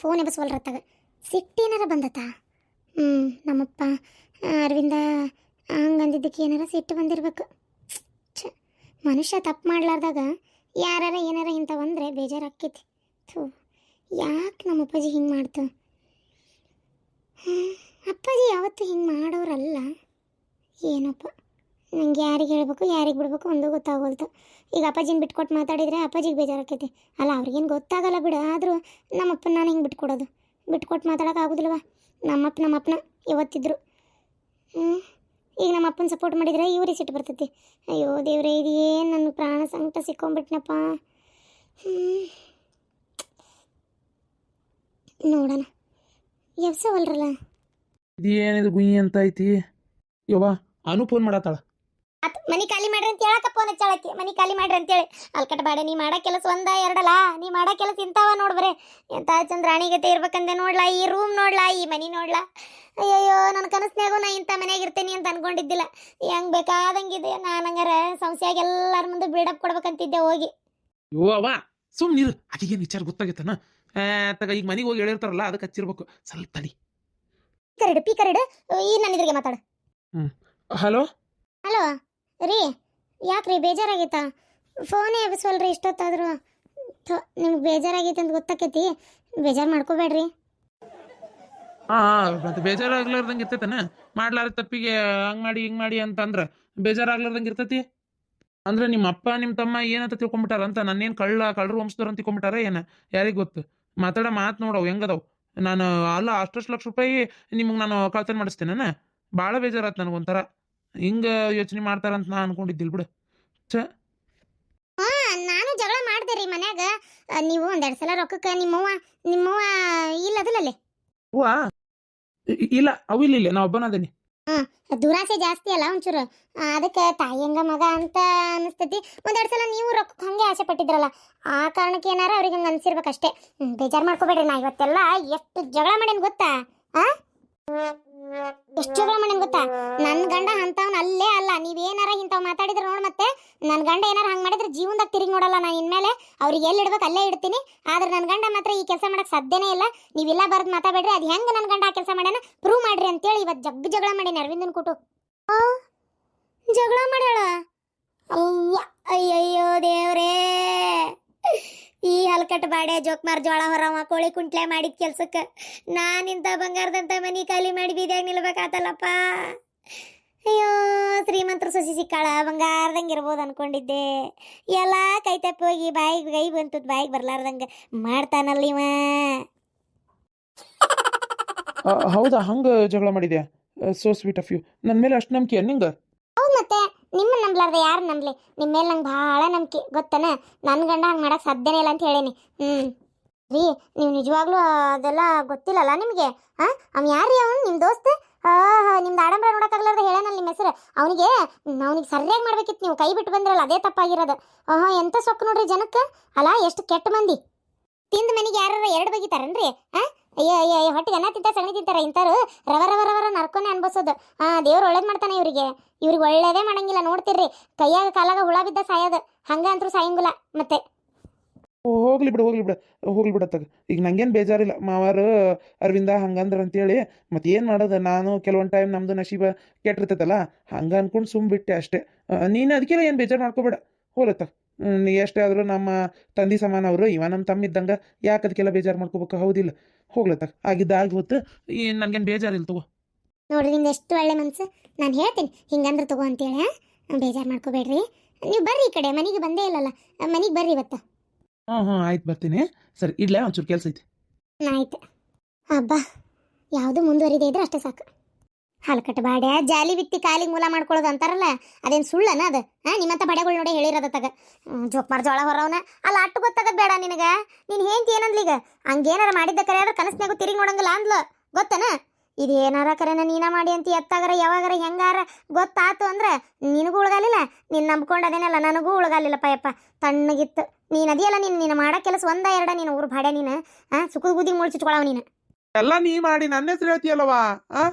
Phone ಎಬಸ್ವಲ್ರತ್ತಾಗ ಸಿಟ್ಟೇನಾರ ಬಂದತ್ತ? ಹ್ಞೂ ನಮ್ಮಪ್ಪ ಅರವಿಂದ, ಹಂಗಂದಿದ್ದಕ್ಕೆ ಏನಾರ ಸಿಟ್ಟು ಬಂದಿರ್ಬೇಕು. ಛ, ಮನುಷ್ಯ ತಪ್ಪು ಮಾಡ್ಲಾರ್ದಾಗ ಯಾರಾರ ಏನಾರ ಇಂಥವು ಅಂದರೆ ಬೇಜಾರಾಕ್ಕೈತಿ ಥೂ, ಯಾಕೆ ನಮ್ಮ ಅಪ್ಪಾಜಿ ಹಿಂಗೆ ಮಾಡ್ತು? ಅಪ್ಪಾಜಿ ಯಾವತ್ತೂ ಹಿಂಗೆ ಮಾಡೋರಲ್ಲ. ಏನಪ್ಪ? ನಂಗೆ ಯಾರಿಗೆ ಹೇಳ್ಬೇಕು, ಯಾರಿಗೆ ಬಿಡ್ಬೇಕು ಒಂದು ಗೊತ್ತಾಗೋಲ್ತು. ಈಗ ಅಪ್ಪಾಜಿನ ಬಿಟ್ಕೊಟ್ಟು ಮಾತಾಡಿದರೆ ಅಪ್ಪಾಜಿಗೆ ಬೇಜಾರಾಕೈತಿ ಅಲ್ಲ, ಅವ್ರಿಗೇನು ಗೊತ್ತಾಗಲ್ಲ ಬಿಡು, ಆದರೂ ನಮ್ಮಪ್ಪನ ನಾನು ಹಿಂಗೆ ಬಿಟ್ಕೊಡೋದು? ಬಿಟ್ಕೊಟ್ಟು ಮಾತಾಡೋಕೆ ಆಗೋದಿಲ್ವ? ನಮ್ಮಪ್ಪ, ನಮ್ಮಪ್ಪನ ಯಾವತ್ತಿದ್ರು. ಹ್ಞೂ ಈಗ ನಮ್ಮ ಅಪ್ಪನ ಸಪೋರ್ಟ್ ಮಾಡಿದರೆ ಇವ್ರಿಗೆ ಸಿಟ್ಟು ಬರ್ತೈತಿ. ಅಯ್ಯೋ ದೇವ್ರೆ ಇದು ನನ್ನ ಪ್ರಾಣ ಸಂಕಟ ಸಿಕ್ಕೊಂಬಿಟ್ನಪ್ಪ. ನೋಡೋಣ. ಎಬ್ಸವಲ್ರಲ್ಲ? ಇದೇನಿದು ಗುಯಿ ಅಂತ ಐತಿ? ಯವ್ವ, ಅನು ಫೋನ್ ಮಾಡತ್ತಾಳ. ಮನಿ ಖಾಲಿ ಮಾಡ್ರಿ ಅಂತ ಹೇಳಕ ಫೋನ್ ಹಚ್ಚಾಳಕ್ಕೆ ಮನಿ ಖಾಲಿ ಮಾಡ್ರಿ ಅಂತೇಳಿ. ಅಲ್ಕಟ್ ಬಾಡೆ ನೀ ಮಾಡೋ ಕೆಲಸ ಒಂದ ಎರಡಲ್ಲ ನೀ ಮಾಡೋ ಕೆಲಸ ಇಂತಾವ ನೋಡ್ಬರೆ ಎಂತ ಚಂದ ರಾಣಿಗತೆ ಇರ್ಬೇಕಂದೆ ನೋಡ್ಲಾ ಈ ರೂಮ್ ನೋಡ್ಲಾ ಈ ಮನಿ ನೋಡ್ಲಾ? ಅಯ್ಯಯ್ಯೋ ನನ್ನ ಕನಸ್ನಾಗೂ ನಾ ಇಂಥ ಮನ್ಯಾಗ ಇರ್ತೀನಿ ಅಂತ ಅನ್ಕೊಂಡಿದ್ದಿಲ್ಲ. ಹೆಂಗ್ ಬೇಕಾದಂಗಿದೆ ನಾನು ಹಂಗಾರ ಸಂಸ್ಥೆಯಾಗ ಎಲ್ಲಾರ ಮುಂದೆ ಬಿಲ್ಡಪ್ ಕೊಡ್ಬೇಕಂತಿದ್ದೆ ಹೋಗಿ. ಯೋ ಸುಮ್ನಿರು ಸುಮ್ಮನಿರು ಆಕಿಗೇನು ವಿಚಾರ ಗೊತ್ತಾಗೈತನ? ತಗ ಈಗ ಮನೆಗೆ ಹೋಗಿ ಹೇಳಿರ್ತಾರಲ್ಲ ಅದಕ್ಕೆ ಹಚ್ಚಿರ್ಬೇಕು. ಸ್ವಲ್ಪ ತಡಿ. ಪೀಕರಿಡು ಪೀಕರಿಡು ಈ ನನ್ನ ಇದ್ರಿಗೆ ಮಾತಾಡು. ಹಲೋ? ಹಲೋ? ರೀ, ಯಾಕ್ರಿ ಬೇಜಾರಾಗೈತಾ? ಫೋನೇ ಎಬ್ಸವಲ್ರಿ ಇಷ್ಟೊತ್ತಾದರೂ. ನಿಮ್ಗೆ ಬೇಜಾರಾಗೈತೆ ಅಂತ ಗೊತ್ತಾಕೈತಿ. ಬೇಜಾರು ಮಾಡ್ಕೋಬೇಡ್ರಿ. ಹಾಂ ಮತ್ತೆ ಬೇಜಾರಾಗ್ಲಾರ್ದಂಗೆ ಇರ್ತೈತನ. ಮಾಡ್ಲಾರ ತಪ್ಪಿಗೆ ಹಂಗ್ ಮಾಡಿ, ಹಿಂಗ್ ಮಾಡಿ ಅಂತ ಅಂದ್ರೆ ಬೇಜಾರಾಗ್ಲಾರ್ದಂಗೆ ಇರ್ತೈತಿ. ಅಂದ್ರೆ ನಿಮ್ಮ ಅಪ್ಪ, ನಿಮ್ಮ ತಮ್ಮ ಏನಂತ ತಿಳ್ಕೊಂಬಿಟ್ಟಾರ ಅಂತ, ನನ್ನೇನು ಕಳ್ಳ, ಕಳ್ಳರು ವಂಶದವ್ರು ಅಂತ ತಿಳ್ಕೊಂಬಿಟ್ಟಾರ ಏನ? ಯಾರಿಗೆ ಗೊತ್ತು? ಮಾತಾಡೋ ಮಾತು ನೋಡವು ಹೆಂಗದವು? ನಾನು ಅಲ್ಲ ಅಷ್ಟಷ್ಟು ಲಕ್ಷ ರೂಪಾಯಿ ನಿಮಗೆ ನಾನು ಕಳ್ತನ ಮಾಡಿಸ್ತೇನೆ ಭಾಳ ಬೇಜಾರಾಯ್ತು ನನಗೊಂಥರ. ಹಿಂಗೆ ಯೋಚನೆ ಮಾಡ್ತಾರಂತ ನಾ ಅನ್ಕೊಂಡಿದ್ದಿಲ್ಲ ಬಿಡು. ಹಾ ನಾನು ಜಗಳ ಮಾಡ್ದೆ ರೀ ಮನ್ಯಾಗ. ಆ, ನೀವು ಒಂದೆರಡು ಸಲ ರೊಕ್ಕಕ್ಕೆ ನಿಮ್ಮವ್ವ ನಿಮ್ಮವ್ವ ಇಲ್ಲ ಹೂವಾ ಇ- ಇಲ್ಲ ಅವು ಇಲ್ಲ ಇಲ್ಲ ನಾ ಒಬ್ಬನದೇನಿ ದುರಾಸೆ ಜಾಸ್ತಿ ಅಲ್ಲ ಒಂಚೂರು. ಅದಕ್ಕೆ ತಾಯಿಯಂಗ ಮಗ ಅಂತ ಅನಿಸ್ತೈತಿ. ಒಂದೆರಡು ಸಲ ನೀವು ರೊಕ್ಕಕ್ಕೆ ಹಂಗೆ ಆಸೆ ಪಟ್ಟಿದ್ರಲ್ಲ ಆ ಕಾರಣಕ್ಕೆ ಏನಾರ ಅವ್ರಿಗೆ ಹಂಗೆ ಅನ್ಸಿರ್ಬೇಕಷ್ಟೇ. ಹ್ಮ್, ಬೇಜಾರ್ ಮಾಡ್ಕೋಬೇಡ್ರಿ ನಾ ಇವತ್ತೆಲ್ಲ ಎಷ್ಟು ಜಗಳ ಮಾಡೇನ್ ಗೊತ್ತಾ? ಆ? ಎಷ್ಟು ಜಗಳ ಮಾಡೇನ್ ಗೊತ್ತಾ? ನನ್ನ ಗಂಡ ಅಂತವ್ನ ಅಲ್ಲೇ ಅಲ್ಲ. ನೀವೇನಾರ ಇಂಥವ್ ಮಾತಾಡಿದ್ರೆ ನೋಡ್ ಮತ್ತೆ. ನನ್ನ ಗಂಡ ಏನಾರ ಹಂಗೆ ಮಾಡಿದ್ರೆ ಜೀವನದಾಗ ತಿರುಗಿ ನೋಡಲ್ಲ ನಾನು ಇನ್ಮೇಲೆ. ಅವ್ರಿಗೆ ಎಲ್ಲಿ ಇಡ್ಬೇಕು ಅಲ್ಲೇ ಇಡ್ತೀನಿ. ಆದ್ರೆ ನನ್ನ ಗಂಡ ಮಾತ್ರ ಈ ಕೆಲಸ ಮಾಡಕ್ ಸಾಧ್ಯನೇ ಇಲ್ಲ. ನೀವೆಲ್ಲ ಬರ್ದು ಮಾತಾಡ್ಬೇಡ್ರಿ. ಅದು ಹೆಂಗೆ ನನ್ನ ಗಂಡ ಆ ಕೆಲಸ ಮಾಡ್ಯಾನ? ಪ್ರೂವ್ ಮಾಡ್ರಿ ಅಂತೇಳಿ ಇವತ್ತು ಜಗ್ ಜಗಳ ಮಾಡೀನಿ ಅರವಿಂದನ್ ಕೊಟ್ಟು ಜಗಳ ಮಾಡ್ಯಾಳ? ಅವ್ವ ಅಯ್ಯಯ್ಯೋ ದೇವ್ರೇ. ಈ ಹಲ್ಕಟ್ ಬಾಡೆ ಜೋಕ್ಮಾರ್ ಜೋಳ ಹೊರವ, ಕೋಳಿ ಕುಂಟ್ಲೆ ಮಾಡಿದ ಕೆಲ್ಸಕ್ಕೆ. ನಾನಿಂತ ಬಂಗಾರದಂತ ಮನಿ ಖಾಲಿ ಮಾಡಿ ಬೀದಿಯಾಗ ನಿಲ್ಬೇಕಾತಲ್ಲಪ್ಪ. ಅಯ್ಯೋ, ಶ್ರೀಮಂತರ ಸಸಿ ಸಿಕ್ಕಾಳ, ಬಂಗಾರದಂಗೆ ಇರ್ಬೋದು ಅನ್ಕೊಂಡಿದ್ದೆ. ಎಲ್ಲ ಕೈ ತಪ್ಪಿ ಹೋಗಿ ಬಾಯಿಗೆ ಕೈ ಬಂತು, ಬಾಯಿಗೆ ಬರ್ಲಾರ್ದಂಗೆ ಮಾಡ್ತಾನಲ್ಲ ಇವ. ಹೌದಾ? ಹಂಗೆ ಜಗಳ ಮಾಡಿದ್ಯಾ? ಸೋ ಸ್ವೀಟ್ ಆಫ್ ಯು ನನ್ನ ಮೇಲೆ ಅಷ್ಟು ನಂಬಿಕೆ ನಿಂಗೆ? ನಿಮ್ಮ ನಂಬ್ಲಾರ್ದೆ ಯಾರು ನಂಬ್ಲಿ? ನಿಮ್ಮ ಮೇಲೆ ನಂಗೆ ಭಾಳ ನಂಬಿಕೆ, ಗೊತ್ತನ? ನನ್ನ ಗಂಡ ಹಂಗೆ ಮಾಡಕ್ಕೆ ಸಾಧ್ಯನೇ ಇಲ್ಲ ಅಂತ ಹೇಳೀನಿ. ಹ್ಞೂ ರೀ, ನೀವು ನಿಜವಾಗ್ಲೂ ಅದೆಲ್ಲ ಗೊತ್ತಿಲ್ಲಲ್ಲ ನಿಮಗೆ? ಹಾಂ? ಅವ್ನು ಯಾರು ರೀ ಅವನು? ನಿಮ್ಮ ದೋಸ್ತ? ನಿಮ್ದು ಆಡಂಬರ ನೋಡೋಕ್ಕಾಗಲಾರ್ದೆ ಹೇಳೋಣ ನಿಮ್ಮ ಹೆಸರು? ಅವನಿಗೆ ಅವನಿಗೆ ಸರಿಯಾಗಿ ಮಾಡ್ಬೇಕಿತ್ತು ನೀವು. ಕೈ ಬಿಟ್ಟು ಬಂದ್ರಲ್ಲ ಅದೇ ತಪ್ಪಾಗಿರೋದು. ಹಾಂ ಎಂಥ ಸೊಕ್ಕು ನೋಡ್ರಿ ಜನಕ್ಕೆ? ಅಲ್ಲ ಎಷ್ಟು ಕೆಟ್ಟ ಮಂದಿ? ತಿಂದ ಮನೆಗೆ ಯಾರು ಎರಡು ಬಗಿತಾರನ್ರಿ? ಹಾಂ ಅಯ್ಯೋ ಅಯ್ಯೋ ಅಯ್ಯೋ, ಹೊಟ್ಟಿಗೆ ಅನ್ನ ತಿಂತ ಸಗಣಿ ತಿಂತಾರ ಇಂಥವ್ರು. ರವ ರವ ರವರ ನರ್ಕೊನೆ ಅನ್ಬಸೋದು ಆ, ದೇವ್ರು ಒಳ್ಳೇದು ಮಾಡ್ತಾನೆ ಇವರಿಗೆ. ಇವ್ರಿಗೆ ಒಳ್ಳೇದೇ ಮಾಡಂಗಿಲ್ಲ, ನೋಡ್ತಿರ್ರಿ. ಕೈಯಾಗ ಕಾಲಾಗ ಹುಳ ಬಿದ್ದ ಸಾಯೋದು. ಹಂಗ ಅಂತೂ ಸಾಯಂಗಿಲ್ಲ ಮತ್ತೆ. ಹೋಗ್ಲಿ ಬಿಡು ಹೋಗ್ಲಿ ಬಿಡು, ಹೋಗ್ಲಿ ಬಿಡತ್ತಾಗ ಈಗ ನಂಗೇನು ಬೇಜಾರಿಲ್ಲ. ಮಾವಾರು ಅರವಿಂದ ಹಂಗಂದ್ರ ಅಂತೇಳಿ ಮತ್ತೆ ಏನು ಮಾಡೋದು? ನಾನು ಕೆಲವೊಂದು ಟೈಮ್ ನಮ್ದು ನಶೀಬ ಕೆಟ್ಟಿರ್ತೈತಲ್ಲ, ಹಂಗೆ ಅನ್ಕೊಂಡು ಸುಮ್ ಬಿಟ್ಟೆ ಅಷ್ಟೇ ನೀನು ಅದಕ್ಕೆಲ್ಲ ಏನು ಬೇಜಾರು ಮಾಡ್ಕೋಬೇಡ. ಹೋಲತ್ತ. ನೀ ಎಷ್ಟೇ ಆದರೂ ನಮ್ಮ ತಂದೆ ಸಮಾನ ಅವರು ಇವ ನಮ್ಮ ತಮ್ಮ ಇದ್ದಂಗೆ ಯಾಕೆ ಅದಕ್ಕೆಲ್ಲ ಬೇಜಾರು ಮಾಡ್ಕೋಬೇಕು? ಹೌದಿಲ್ಲ. ಹೋಗ್ಲತ್ತ ಆಗಿದ್ದ ಆಗಿ ಹೊತ್ತು ಈ ನನಗೇನು ಬೇಜಾರಿಲ್ಲ ತಗೋ. ನೋಡ್ರಿ ನಿಮ್ದು ಎಷ್ಟು ಒಳ್ಳೆ ಮನಸ್ಸು ನಾನು ಹೇಳ್ತೀನಿ ಹಿಂಗಂದ್ರೆ ತಗೋ ಅಂತೇಳಿ ಬೇಜಾರು ಮಾಡ್ಕೋಬೇಡ್ರಿ. ನೀವು ಬರ್ರಿ ಈ ಕಡೆ ಮನೆಗೆ ಬಂದೇ ಇಲ್ಲಲ್ಲ. ಮನೆಗೆ ಬರ್ರಿ ಇವತ್ತು. ಹಾಂ ಹಾಂ ಆಯ್ತು ಬರ್ತೀನಿ. ಸರಿ ಇಡ್ಲೇ? ಒಂಚೂರು ಕೆಲಸ ಐತಿ. ಆಯ್ತು. ಹಬ್ಬ ಯಾವುದು ಮುಂದುವರಿದೇ ಇದ್ರೆ ಅಷ್ಟೇ ಸಾಕು. ಹಲ್ಕಟ್ಟ ಬಾಡ್ಯ, ಜಾಲಿ ಬಿತ್ತಿ ಕಾಲಿಗೆ ಮೂಲ ಮಾಡ್ಕೊಳ್ಳೋದು ಅಂತಾರಲ್ಲ, ಅದೇನು ಸುಳ್ಳನ ಅದು? ಹಾಂ ನಿಮ್ಮಂತ ಬಡೆಗಳು ನೋಡಿ ಹೇಳಿರೋದ ತಗ. ಜೋಕ್ಮಾರ್ ಜೋಳ ಹೊರವನ ಅಲ್ಲ, ಅಟ್ಟು ಗೊತ್ತದ ಬೇಡ ನಿನಗ. ನೀನು ಹೆಂಡ್ತಿ ಏನಂದ್ಲೀಗ ಹಂಗೇನಾರ ಮಾಡಿದ್ದ ಕರೆ ಆದ್ರೆ ಕನಸ್ನಾಗೂ ತಿರುಗಿ ನೋಡಂಗಿಲ್ಲ ಅಂದ್ಲು. ಗೊತ್ತನ? ಇದು ಏನಾರ ಕರೆನ ನೀನ ಮಾಡಿ ಅಂತ ಎತ್ತಾಗರ, ಯಾವಾಗರ ಹೆಂಗಾರ ಗೊತ್ತಾತು ಅಂದ್ರೆ ನಿನಗೂ ಉಳ್ಗಾಲಿಲ್ಲ. ನೀನು ನಂಬ್ಕೊಂಡು ಅದೇನಲ್ಲ, ನನಗೂ ಉಳಗಾಲಿಲ್ಲಪ್ಪ ಯಪ್ಪ. ತಣ್ಣಗಿತ್ತು. ನೀನು ಅದಿಯಲ್ಲ ನೀನು ನೀನು ಮಾಡೋ ಕೆಲಸ ಒಂದ ಎರಡ ನೀನು, ಊರು ಭಾಡೆ ನೀನು. ಹಾಂ ಸುಖದ ಬುದ್ಧಿ ಮುಳ್ಚಿಟ್ಕೊಳವ ನೀನು. ಎಲ್ಲ ನೀ ಮಾಡಿ, ನನ್ನ ಹೆಸರು ಹೇಳ್ತೀಯಲ್ಲವಾ ಆ?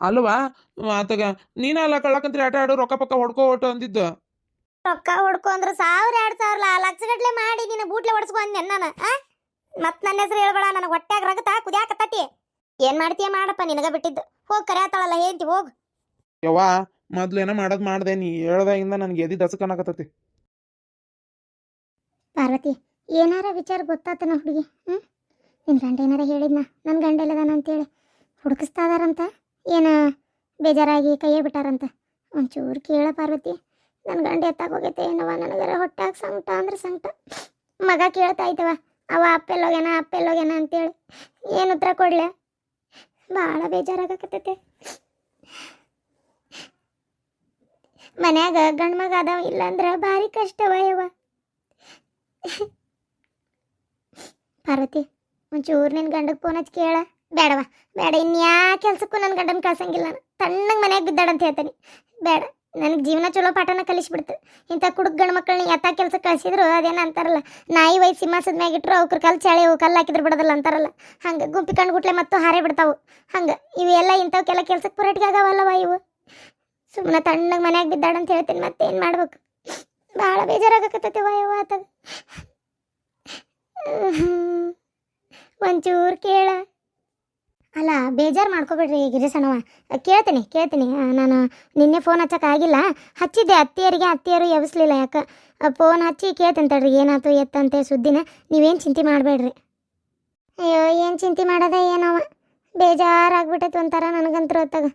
ಅಲ್ವಾ? ಆತಗ ನೀನಲ್ಲ ಕಳ್ಳಕಂತ್ರಿ ಆಟ ಆಡು ರೊಕ್ಕ ಪಕ್ಕ ಹೊಡ್ಕೋ ಹೊಟ್ಟು ಅಂದಿದ್ದು. ರೊಕ್ಕ ಅಂದ್ರೆ ಸಾವಿರ ಎರಡು ಸಾವಿರ ಲಕ್ಷ ಗಟ್ಲೆ ಮಾಡಿ ನಿನ್ನ ಬೂಟ್ಲೆ ಹೊಡ್ಸ್ಕೊಂಡೆ ನಾನು ಆ? ಮತ್ ನನ್ನ ಹೆಸರು ಹೇಳ್ಬೇಡ ನನಗೆ ಹೊಟ್ಟೆಗ ರಗತ ಕುದಿಯಾಕತ್ತತಿ ಏನ್ ಮಾಡ್ತೀಯ ಮಾಡಪ್ಪ ನಿನಗ ಬಿಟ್ಟಿದ್ದು. ಹೋಗ್ ಕರೆಯತ್ತಾಳಲ್ಲ ಹೇಳ್ತಿ ಹೋಗ್. ಯವ್ವ ಮೊದ್ಲು ಏನೋ ಮಾಡೋದು ಮಾಡ್ದೆ ನೀ ಹೇಳ್ದಾಗಿಂದ ನನ್ಗೆ ಎದಿ ದಸಕನಾಕತ್ತತಿ. ಪಾರ್ವತಿ ಏನಾರ ವಿಚಾರ ಗೊತ್ತಾತನ ಹುಡುಗಿ? ಹ್ಞೂ ನಿನ್ನ ಗಂಡ ಏನಾರ ಹೇಳಿದ್ನ? ನನ್ನ ಗಂಡ ಇಲ್ಲದಾನ ಅಂತೇಳಿ. ಹುಡುಕಿಸ್ತಾ ಇದಾರಂತ ಏನು ಬೇಜಾರಾಗಿ ಕೈಯೇ ಬಿಟ್ಟಾರಂತ? ಒಂಚೂರು ಕೇಳ ಪಾರ್ವತಿ. ನನ್ನ ಗಂಡ ಎತ್ತಾಗ ಹೋಗೈತೆ ಏನವ ನನಗರ ಹೊಟ್ಟಾಗ ಸಂಕಟ ಅಂದ್ರೆ ಸಂಕಟ. ಮಗ ಕೇಳ್ತಾ ಇದ್ದವ ಅವ ಅಪ್ಪೆಲ್ಲೋಗ್ಯಾನ ಅಪ್ಪೆಲ್ಲೋಗ್ಯಾನ ಅಂತೇಳಿ. ಏನು ಉತ್ತರ ಕೊಡ್ಲೆ? ಭಾಳ ಬೇಜಾರಾಗಕತ್ತೈತೆ. ಮನ್ಯಾಗ ಗಂಡು ಮಗ ಅದಾವ ಇಲ್ಲಾಂದ್ರೆ ಭಾರಿ ಕಷ್ಟವ ಯವ್ವ ಪಾರ್ವತಿ, ಒಂಚೂರು ನಿನ್ನ ಗಂಡಕ್ಕೆ ಫೋನ್ ಹಚ್ಚಿ ಕೇಳ. ಬೇಡವ, ಬೇಡ ಇನ್ಯಾ ಕೆಲಸಕ್ಕೂ ನನ್ನ ಗಂಡನ ಕಳ್ಸಂಗಿಲ್ಲ ನಾನು. ತಣ್ಣಗೆ ಮನ್ಯಾಗ ಬಿದ್ದಾಡಂತ ಹೇಳ್ತಾನೆ. ಬೇಡ, ನನಗೆ ಜೀವನ ಚಲೋ ಪಾಠನ ಕಲಿಸ್ಬಿಡ್ತು. ಇಂಥ ಕುಡುಕ್ ಗಂಡು ಮಕ್ಕಳನ್ನ ಎತ್ತ ಕೆಲಸ ಕಳಿಸಿದ್ರು ಅದೇನು ಅಂತಾರಲ್ಲ, ನಾಯಿ ವೈ ಸಿಂಹಾಸದ ಇಟ್ಟರು ಅವ್ರ ಕಲ್ ಚಳಿ, ಅವು ಕಲ್ಲು ಹಾಕಿದ್ರು ಬಿಡೋದಿಲ್ಲ ಅಂತಾರಲ್ಲ, ಹಂಗೆ ಗುಂಪಿ ಕಂಡು ಗುಟ್ಲೆ ಮತ್ತು ಹಾರೇ ಬಿಡ್ತಾವು. ಹಂಗೆ, ಇವೆಲ್ಲ ಇಂಥವಕ್ಕೆಲ್ಲ ಕೆಲಸಕ್ಕೆ ಪುರಟಿಗೆ ಆಗವಲ್ಲವ ಇವು? ಸುಮ್ಮನೆ ತಣ್ಣಗೆ ಮನ್ಯಾಗ ಬಿದ್ದಾಡಂತ ಹೇಳ್ತೀನಿ ಮತ್ತೇನು ಮಾಡ್ಬೇಕು? ಭಾಳ ಬೇಜಾರಾಗಕತ್ತೈತಿ ಯವ್ವ ಆತಾಗ ಒಂಚೂರು ಕೇಳ. ಅಲ್ಲ, ಬೇಜಾರು ಮಾಡ್ಕೋಬೇಡ್ರಿ ಗಿರಿಸಣವ ಕೇಳ್ತೀನಿ ಕೇಳ್ತೀನಿ. ನಾನು ನಿನ್ನೆ ಫೋನ್ ಹಚ್ಚಕ್ಕಾಗಿಲ್ಲ. ಹಚ್ಚಿದ್ದೆ, ಅತ್ತಿಯರಿಗೆ ಅತ್ತಿಯರು ಎಬ್ಸ್ಲಿಲ್ಲ ಯಾಕೆ? ಫೋನ್ ಹಚ್ಚಿ ಕೇಳ್ತೀನಿ ತಡ್ರಿ, ಏನಾಯ್ತು, ಎತ್ತಂತೆ ಸುದ್ದಿನ. ನೀವೇನು ಚಿಂತೆ ಮಾಡಬೇಡ್ರಿ. ಅಯ್ಯೋ, ಏನು ಚಿಂತೆ ಮಾಡೋದ ಏನವ ಬೇಜಾರಾಗ್ಬಿಟ್ಟೈತೆ ಒಂಥರ ನನಗಂತೂ ಹೊತ್ತಾಗ.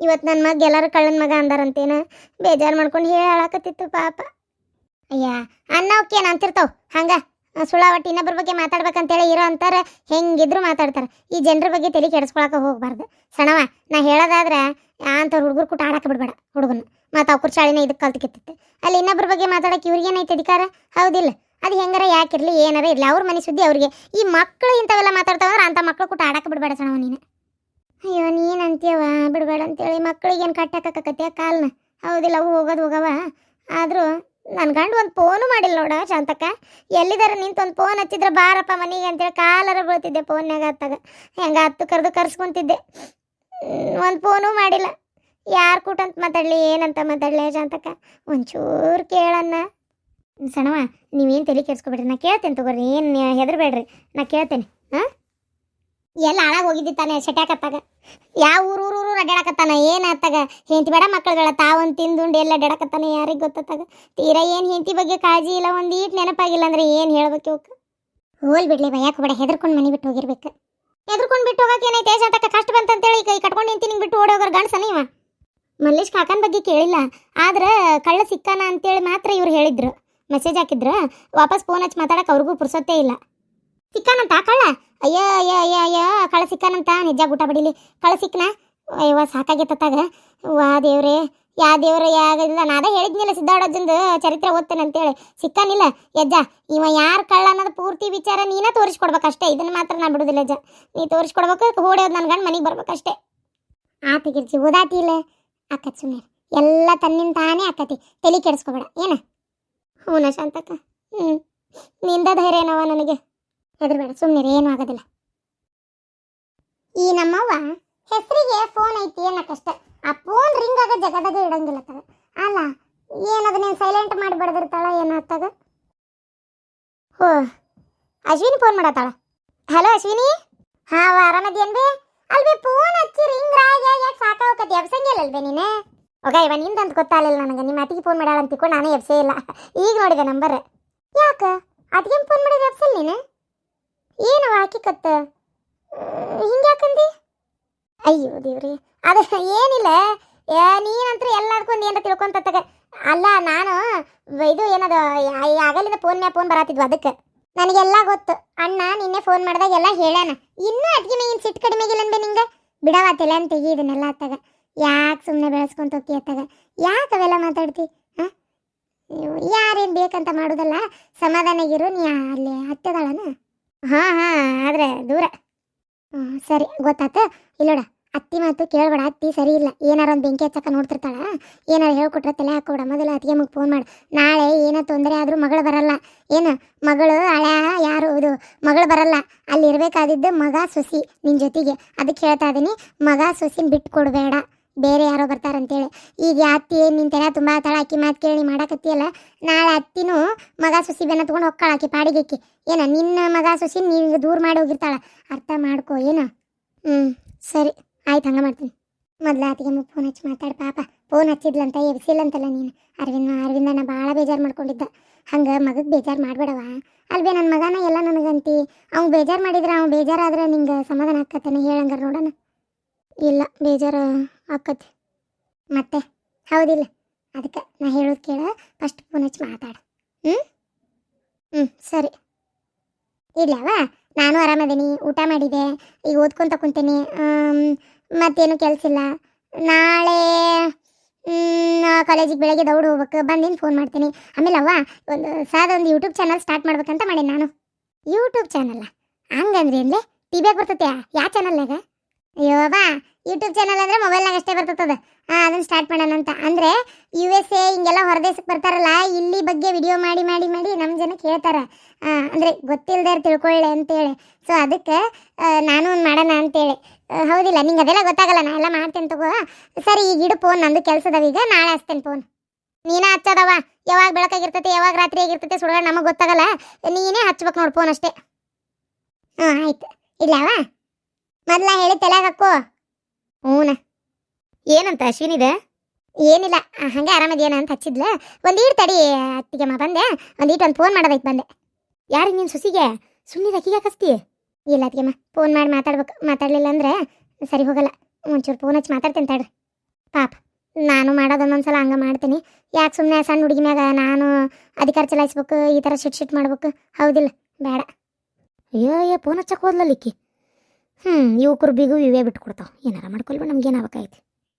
ಇವತ್ತು ನನ್ನ ಮಗ ಎಲ್ಲರೂ ಕಳ್ಳನ ಮಗ ಅಂದಾರಂತೇನ? ಬೇಜಾರು ಮಾಡ್ಕೊಂಡು ಹೇಳಾಕತ್ತಿತ್ತು ಪಾಪ. ಅಯ್ಯ, ಅನ್ನ ಓಕೆ ಅಂತಿರ್ತಾವ, ಹಂಗ? ಸುಳ ಒಟ್ಟು ಇನ್ನೊಬ್ಬರ ಬಗ್ಗೆ ಮಾತಾಡ್ಬೇಕಂತೇಳಿ ಇರೋ ಅಂತಾರೆ ಹೆಂಗಿದ್ರು ಮಾತಾಡ್ತಾರೆ. ಈ ಜನರ ಬಗ್ಗೆ ತಲೆ ಕೆಡಿಸ್ಕೊಳಕ್ಕೆ ಹೋಗಬಾರ್ದು. ಸಣವ ನಾ ಹೇಳೋದಾದ್ರೆ ಅಂಥವ್ರು ಹುಡುಗರು ಕೂಟ ಆಡಕ್ಕೆ ಬಿಡಬೇಡ ಹುಡುಗನ. ಮತ್ತು ಅವ್ರ ಚಾಳಿನ ಇದಕ್ಕೆ ಕಲ್ತ್ಕಿತ್ತಿತ್ತು ಅಲ್ಲಿ ಇನ್ನೊಬ್ಬರ ಬಗ್ಗೆ ಮಾತಾಡಕ್ಕೆ ಇವ್ರಿಗೇನೈತೆ ಅಧಿಕಾರ? ಹೌದಿಲ್ಲ. ಅದು ಹೆಂಗಾರ ಯಾಕಿರಲಿ ಏನಾರ ಇರಲಿ, ಅವ್ರ ಮನೆ ಸುದ್ದಿ ಅವ್ರಿಗೆ. ಈ ಮಕ್ಕಳು ಇಂಥವೆಲ್ಲ ಮಾತಾಡ್ತಾವಂದ್ರೆ ಅಂಥ ಮಕ್ಕಳು ಕೂಟ ಆಡಕ್ಕೆ ಬಿಡಬೇಡ ಸಣವ ನೀನು. ಅಯ್ಯೋ, ನೀನು ಅಂತೀಯವ ಬಿಡ್ಬೇಡ ಅಂತೇಳಿ ಮಕ್ಕಳಿಗೇನು ಕಟ್ಟಾಕಕತ್ತೆ ಕಾಲ್ನ? ಹೌದಿಲ್ಲ, ಅವು ಹೋಗೋದು ಹೋಗವ ಆದರೂ ನನ್ನ ಗಂಡು ಒಂದು ಫೋನು ಮಾಡಿಲ್ಲ ನೋಡ ಶಾಂತಕ್ಕ. ಎಲ್ಲಿದಾರ ನಿಂತ ಒಂದು ಫೋನ್ ಹಚ್ಚಿದ್ರೆ ಬಾರಪ್ಪ ಮನೆಗೆ ಅಂತೇಳಿ ಕಾಲರ ಬೀಳ್ತಿದ್ದೆ ಫೋನ್ಯಾಗ ಹತ್ತಾಗ. ಹೆಂಗ ಹತ್ತು ಕರೆದು ಕರ್ಸ್ಕೊಂತಿದ್ದೆ. ಒಂದು ಫೋನು ಮಾಡಿಲ್ಲ. ಯಾರು ಕೂಟ ಅಂತ ಮಾತಾಡಲಿ, ಏನಂತ ಮಾತಾಡಲಿ ಶಾಂತಕ್ಕ. ಒಂಚೂರು ಕೇಳನ್ನ ಸಣವ ನೀವೇನು ತಲೆ ಕೆಡ್ಸ್ಕೊಬೇಡ್ರಿ, ನಾ ಕೇಳ್ತೇನೆ ತಗೋರಿ, ಏನು ಹೆದರ್ಬೇಡ್ರಿ, ನಾ ಕೇಳ್ತೇನೆ, ಹಾಂ? ಎಲ್ಲ ಹಾಳಾಗಿ ಹೋಗಿದ್ದಿ ತಾನೆ ಸೆಟ್ಯಾಕತ್ತಾಗ ಯಾವ ಊರು ಊರು ಊರು ಏನು ಏನಾತ್ತಾಗ ಹೆಂಡತಿ ಬೇಡ ಮಕ್ಕಳುಗಳ ತಾವೊಂದು ತಿಂದುಂಡು ಎಲ್ಲ ಅಡ್ಡಾಡಕತ್ತಾನ ಯಾರಿಗೆ ಗೊತ್ತಾಗ ತೀರಾ ಏನು ಹೆಂಡತಿ ಬಗ್ಗೆ ಕಾಳಜಿ ಇಲ್ಲ, ಒಂದು ಈಟ್ ನೆನಪಾಗಿಲ್ಲ ಅಂದ್ರೆ ಏನು ಹೇಳ್ಬೇಕು ಇವಕ್ಕೆ ಹೋಲ್ ಬಿಡ್ಲಿ ಭಯ ಬೇಡ ಹೆದರ್ಕೊಂಡು ಮನೆ ಬಿಟ್ಟು ಹೋಗಿರ್ಬೇಕು? ಹೆದರ್ಕೊಂಡು ಬಿಟ್ಟು ಹೋಗಕ್ಕೆ ಏನೈತೆ ಶಾಂತಕ್ಕ ಕಷ್ಟ ಬಂತಂತೇಳಿ ಕೈ ಕಟ್ಕೊಂಡು ನಿಂತಿ ನಿಂಗೆ ಬಿಟ್ಟು ಓಡೋಗರ್ ಗಂಡಸನ ಇವ? ಮಲ್ಲೇಶ್ ಕಾಕನ ಬಗ್ಗೆ ಕೇಳಿಲ್ಲ, ಆದ್ರೆ ಕಳ್ಳ ಸಿಕ್ಕಾನ ಅಂತೇಳಿ ಮಾತ್ರ ಇವ್ರು ಹೇಳಿದ್ರು. ಮೆಸೇಜ್ ಹಾಕಿದ್ರು, ವಾಪಸ್ ಫೋನ್ ಹಚ್ಚಿ ಮಾತಾಡಕ್ಕೆ ಅವ್ರಿಗೂ ಪುರ್ಸೊತ್ತೇ ಇಲ್ಲ. ಸಿಕ್ಕಾನಂತ, ಕಳ್ಳ? ಅಯ್ಯ ಅಯ್ಯ ಅಯ್ಯ ಅಯ್ಯ, ಕಳ್ಳ ಸಿಕ್ಕಾನಂತ, ನಿಜ ಊಟ ಬಡಿಲಿ. ಕಳ್ಳ ಸಿಕ್ಕನ? ಅಯ್ಯವ ಸಾಕಾಗೈತತ್ತಾಗ. ವಾ ದೇವ್ರೇ, ಯಾ ದೇವ್ರ ಯಾಗಿಲ್ಲ ನಾದ ಹೇಳಿದ್ನಿಲ್ಲ ಸಿದ್ಧಾಡೋಜಂದು ಚರಿತ್ರೆ ಓದ್ತೇನೆ ಅಂತೇಳಿ. ಸಿಕ್ಕಾನಿಲ್ಲ? ಯಜ್ಜ, ಇವ ಯಾರು ಕಳ್ಳ ಅನ್ನೋದು ಪೂರ್ತಿ ವಿಚಾರ ನೀನೇ ತೋರಿಸ್ಕೊಡ್ಬೇಕಷ್ಟೇ. ಇದನ್ನ ಮಾತ್ರ ನಾ ಬಿಡುದಿಲ್ಲ ಯಜ್ಜ. ನೀ ತೋರಿಸ್ಕೊಡ್ಬೇಕು ಹೋಡೋದು ನನ್ನ ಗಂಡು ಮನೆಗೆ ಬರ್ಬೇಕಷ್ಟೇ. ಆತ ಗಿರ್ಜಿ, ಓದಾತಿ ಇಲ್ಲ? ಅಕ್ಕತ್ ಸುಮ್ಮನೆ ಎಲ್ಲ ತನ್ನಿಂದ ತಾನೇ ಆಕತಿ ತಲೆ ಕೆಡಿಸ್ಕೊಬೇಡ. ಏನ? ಹ್ಞೂ ಶಾಂತಕ್ಕ ಹ್ಞೂ ನಿಂದ ಧೈರ್ಯನವ ನನಗೆ. ಹೆದರ್ಬೇಡ ಸುಮ್ಮನೆ ಏನೂ ಆಗೋದಿಲ್ಲ. ಈ ನಮ್ಮವ್ವ ಹೆಸರಿಗೆ ಫೋನ್ ಐತಿ ಅನ್ನಕಷ್ಟ ಆ ಫೋನ್ ರಿಂಗ್ ಆಗ ಜಗದಾಗ ಇಡಂಗಿಲ್ಲ ತಗ. ಅಲ್ಲ, ಏನದ ನೀನು ಸೈಲೆಂಟ್ ಮಾಡಿ ಬಡ್ದಿರ್ತಾಳ ಏನಾಗ್ತಾಗ ಹೋ, ಅಶ್ವಿನಿ ಫೋನ್ ಮಾಡತ್ತಾಳ. ಹಲೋ ಅಶ್ವಿನಿ? ಹಾಂ ಆರಾಮದೇನ್ ಬೇ ಅಲ್ಬೇ ಫೋನ್ ಹಚ್ಚಿ ರಿಂಗ್ ರಾಗ ಯಾಕೆ ಸಾಕಾಗತ್ತೆ ಎಬ್ಸಂಗಿಲ್ಲ ಅಲ್ಬೇ ನೀನು? ಓಗ, ಇವ ನಿಂದಂತ ಗೊತ್ತಾಗಲಿಲ್ಲ ನನಗೆ. ನಿಮ್ಮ ಅತ್ತಿಗೆ ಫೋನ್ ಮಾಡ್ಯಾಳ ಅಂತ ತಿಳ್ಕೊಂಡು ನಾನೇ ಎಬ್ಸೇ ಇಲ್ಲ. ಈಗ ನೋಡಿದೆ ನಂಬರ್ ಯಾಕೆ? ಅತ್ತಿಗೆ ಫೋನ್ ಮಾಡಿದ್ರೆ ಎಬ್ಸಲ್ಲ ನೀನು? ಏನವ ಹಾಕಿಕತ್ತ ಕತ್ತ? ಹಿಂಗ್ಯಾಕಂದಿ? ಅಯ್ಯೋ ದೇವ್ರಿ, ಅದು ಏನಿಲ್ಲ. ನೀನಂತೂ ಎಲ್ಲದಕ್ಕೊಂದು ಏನಾರ ತಿಳ್ಕೊಂತ ತಗ. ಅಲ್ಲ, ನಾನು ಇದು ಏನದ ಆಗಲಿಂದ ಫೋನ್ ಫೋನ್ ಬರತ್ತಿದ್ವು ಅದಕ್ಕೆ. ನನಗೆಲ್ಲ ಗೊತ್ತು. ಅಣ್ಣ ನಿನ್ನೆ ಫೋನ್ ಮಾಡಿದಾಗ ಎಲ್ಲ ಹೇಳ್ಯಾನ. ಇನ್ನೂ ಅಡ್ಗೆ ಮೇಗಿನ ಸಿಟ್ಟು ಕಡಿಮೆ ಆಗಿಲ್ಲಂದೆ ನಿಂಗೆ? ಬಿಡವ ತಲೆ ಇದನ್ನೆಲ್ಲ ಅತ್ತಾಗ ಯಾಕೆ ಸುಮ್ಮನೆ ಬೆಳೆಸ್ಕೊಂತ ಹೋಗಿ ಅತ್ತಾಗ ಯಾಕೆ ಅವೆಲ್ಲ ಮಾತಾಡ್ತಿ, ಹಾಂ? ಯಾರೇನು ಬೇಕಂತ ಮಾಡೋದಲ್ಲ? ಸಮಾಧಾನ ಇರು, ನೀ ಅಲ್ಲಿ ಹತ್ತದಾಳನ? ಹಾಂ ಹಾಂ, ಆದರೆ ದೂರ. ಹ್ಞೂ ಸರಿ, ಗೊತ್ತಾತ. ಇಲ್ಲೋಡ ಅತ್ತಿ ಮಾತು ಕೇಳ್ಬೇಡ, ಅತ್ತಿ ಸರಿ ಇಲ್ಲ. ಏನಾರ ಒಂದು ಬೆಂಕಿ ಹಚ್ಚಕ್ಕ ನೋಡ್ತಿರ್ತಾಳ, ಏನಾರ ಹೇಳ್ಕೊಟ್ರೆ ತಲೆ ಹಾಕೋಬೇಡ ಮೊದಲು ಅತ್ತಿಗೆ ಮಗ ಫೋನ್ ಮಾಡು. ನಾಳೆ ಏನೋ ತೊಂದರೆ ಆದರೂ ಮಗಳು ಬರಲ್ಲ. ಏನು? ಮಗಳು, ಹಳೆ, ಯಾರು, ಇದು, ಮಗಳು ಬರಲ್ಲ. ಅಲ್ಲಿ ಇರಬೇಕಾದಿದ್ದು ಮಗ, ಸೊಸಿ ನಿನ್ನ ಜೊತೆಗೆ. ಅದಕ್ಕೆ ಹೇಳ್ತಾ ಇದ್ದೀನಿ ಮಗ, ಸೊಸಿನ ಬಿಟ್ಟು ಕೊಡಬೇಡ ಬೇರೆ ಯಾರೋ ಬರ್ತಾರಂತೇಳಿ. ಈಗ ಅತ್ತಿ ಏನು ತಲೆ ತುಂಬ ತಳ ಅಕ್ಕಿ ಮಾತು ಕೇಳಿ ಮಾಡಾಕತ್ತಿಯಲ್ಲ, ನಾಳೆ ಅತ್ತಿನೂ ಮಗ ಸೊಸಿ ಬೆನ್ನ ತೊಗೊಂಡು ಹೊಕ್ಕಾಳ ಆಕಿ ಪಾಡಿಗೆಕ್ಕಿ ಏನ, ನಿನ್ನ ಮಗ ಸುಸಿ ನೀವೀಗ ದೂರ ಮಾಡಿ ಹೋಗಿರ್ತಾಳ? ಅರ್ಥ ಮಾಡ್ಕೋ, ಏನ? ಹ್ಞೂ ಸರಿ, ಆಯ್ತು, ಹಂಗೆ ಮಾಡ್ತೀನಿ. ಮೊದ್ಲು ಆತಿಗೆ ಫೋನ್ ಹಚ್ಚಿ ಮಾತಾಡು ಪಾಪ. ಫೋನ್ ಹಚ್ಚಿದ್ಲಂತ, ಎಬ್ಸಿಲ್ಲಂತಲ್ಲ ನೀನು. ಅರವಿಂದ ಅರವಿಂದನ ಭಾಳ ಬೇಜಾರು ಮಾಡ್ಕೊಂಡಿದ್ದ. ಹಂಗೆ ಮಗಗೆ ಬೇಜಾರು ಮಾಡಬೇಡವ ಅಲ್ವೇ ನನ್ನ ಮಗನ ಎಲ್ಲ ನನಗಂತಿ. ಅವ್ನು ಬೇಜಾರು ಮಾಡಿದ್ರೆ ಅವ್ನು ಬೇಜಾರಾದ್ರೆ ನಿಂಗೆ ಸಮಾಧಾನ ಆಕತ್ತಾನೆ ಹೇಳಂಗಾರ ನೋಡೋಣ. ಇಲ್ಲ, ಬೇಜಾರು ಆಕತಿ ಮತ್ತೆ? ಹೌದಿಲ್ಲ. ಅದಕ್ಕೆ ನಾ ಹೇಳೋದು ಕೇಳ ಫಸ್ಟ್ ಫೋನ್ ಹಚ್ಚಿ ಮಾತಾಡು. ಹ್ಞೂ ಹ್ಞೂ ಸರಿ. ಇಲ್ಲವ ನಾನು ಆರಾಮದೀನಿ ಊಟ ಮಾಡಿದೆ, ಈಗ ಓದ್ಕೊಂತ ಕುಂತೀನಿ. ಮತ್ತೇನು ಕೆಲಸ ಇಲ್ಲ. ನಾಳೆ ಕಾಲೇಜಿಗೆ ಬೆಳಗ್ಗೆ ದೌಡ್ ಹೋಗ್ಬೇಕು, ಬಂದಿನ ಫೋನ್ ಮಾಡ್ತೀನಿ. ಆಮೇಲೆ ಅವ್ವ ಒಂದು, ಸಾದ ಒಂದು ಯೂಟ್ಯೂಬ್ ಚಾನಲ್ ಸ್ಟಾರ್ಟ್ ಮಾಡ್ಬೇಕಂತ ಮಾಡೀನಿ ನಾನು. ಯೂಟ್ಯೂಬ್ ಚಾನಲ್ಲ ಹಂಗಂದ್ರೆ ಇಲ್ಲೇ ಟಿ ವಿಯಾಗ ಬರ್ತೈತೆ ಯಾವ ಚಾನಲ್ನಾಗ ಅಯ್ಯೋ ಬಾ ಯೂಟ್ಯೂಬ್ ಚಾನಲ್ ಅಂದರೆ ಮೊಬೈಲ್ನಾಗ ಅಷ್ಟೇ ಬರ್ತದೆ ಹಾಂ ಅದನ್ನ ಸ್ಟಾರ್ಟ್ ಮಾಡೋಣ ಅಂತ. ಅಂದರೆ ಯು ಎಸ್ ಎ ಹಿಂಗೆಲ್ಲ ಹೊರದೇಶಕ್ಕೆ ಬರ್ತಾರಲ್ಲ, ಇಲ್ಲಿ ಬಗ್ಗೆ ವಿಡಿಯೋ ಮಾಡಿ ಮಾಡಿ ಮಾಡಿ ನಮ್ಮ ಜನಕ್ಕೆ ಹೇಳ್ತಾರೆ ಅಂದರೆ ಗೊತ್ತಿಲ್ಲದೆ ತಿಳ್ಕೊಳ್ಳೆ ಅಂತೇಳಿ ಸೊ ಅದಕ್ಕೆ ನಾನು ಒಂದು ಮಾಡೋಣ ಅಂತೇಳಿ ಹೌದಿಲ್ಲ, ನಿಂಗೆ ಅದೆಲ್ಲ ಗೊತ್ತಾಗಲ್ಲ, ನಾ ಎಲ್ಲ ಮಾಡ್ತೇನೆ ತಗೋ. ಸರಿ, ಈಗ ಇಡು ಫೋನ್ ನಂದು ಕೆಲ್ಸದವ ಈಗ. ನಾಳೆ ಹಚ್ತೇನೆ ಫೋನ್ ನೀನೇ ಹಚ್ಚೋದವ. ಯಾವಾಗ ಬೆಳಕಾಗಿರ್ತೈತೆ, ಯಾವಾಗ ರಾತ್ರಿ ಆಗಿರ್ತೈತೆ ಸುಡೋಣ ನಮಗೆ ಗೊತ್ತಾಗಲ್ಲ. ನೀನೇ ಹಚ್ಬೇಕು ನೋಡು ಫೋನ್ ಅಷ್ಟೇ. ಹಾಂ ಆಯ್ತು. ಇಲ್ಲವಾ ಮೊದ್ಲ ಹೇಳಿ ತಲೆಗೆ ಹಾಕೋ. ಹ್ಞೂನ ಏನಂತ, ಅಶ್ವಿನಿದೆ? ಏನಿಲ್ಲ ಹಂಗೆ ಆರಾಮದೇನ ಅಂತ ಹಚ್ಚಿದ್ಲ. ಒಂದೀಟ್ ತಡಿ ಅತ್ತಿಗೆಮ್ಮ ಬಂದೆ. ಒಂದೀಟ್ ಒಂದು ಫೋನ್ ಮಾಡೋದೈತೆ ಬಂದೆ. ಯಾರಿಗೆ ನೀನು ಸುಸಿಗೆ? ಸುಮ್ಮನೆ ಅಕ್ಕಿಗೆ ಕಸ್ತಿ ಇಲ್ಲ ಅತ್ತಿಗೆಮ್ಮ ಫೋನ್ ಮಾಡಿ ಮಾತಾಡ್ಬೇಕು, ಮಾತಾಡಲಿಲ್ಲ ಅಂದ್ರೆ ಸರಿ ಹೋಗಲ್ಲ. ಒಂಚೂರು ಫೋನ್ ಹಚ್ಚಿ ಮಾತಾಡ್ತೇನೆ ತಡ್ರಿ. ಪಾಪ, ನಾನು ಮಾಡೋದು ಒಂದೊಂದ್ಸಲ ಹಂಗೆ ಮಾಡ್ತೀನಿ. ಯಾಕೆ ಸುಮ್ಮನೆ ಸಣ್ಣ ಹುಡುಗಿ ಮ್ಯಾಗ ನಾನು ಅಧಿಕಾರ ಚಲಾಯಿಸ್ಬೇಕು, ಈ ಥರ ಶಿಟ್ ಶಿಟ್ ಮಾಡ್ಬೇಕು? ಹೌದಿಲ್ಲ, ಬೇಡ. ಅಯ್ಯೋ ಅಯ್ಯೋ ಫೋನ್ ಹಚ್ಚಕ್ಕೆ ಹೋದ್ಲಲ್ಲಿಕ್ಕಿ ಹ್ಞೂ ಯುವಕರು ಬಿಗು ಇವೇ ಬಿಟ್ಟು ಕೊಡ್ತಾವೆ ಏನಾರ ನಮ್ಗೇನು ನಮ್ಗೇನಾಗಬೇಕಾಯ್ತು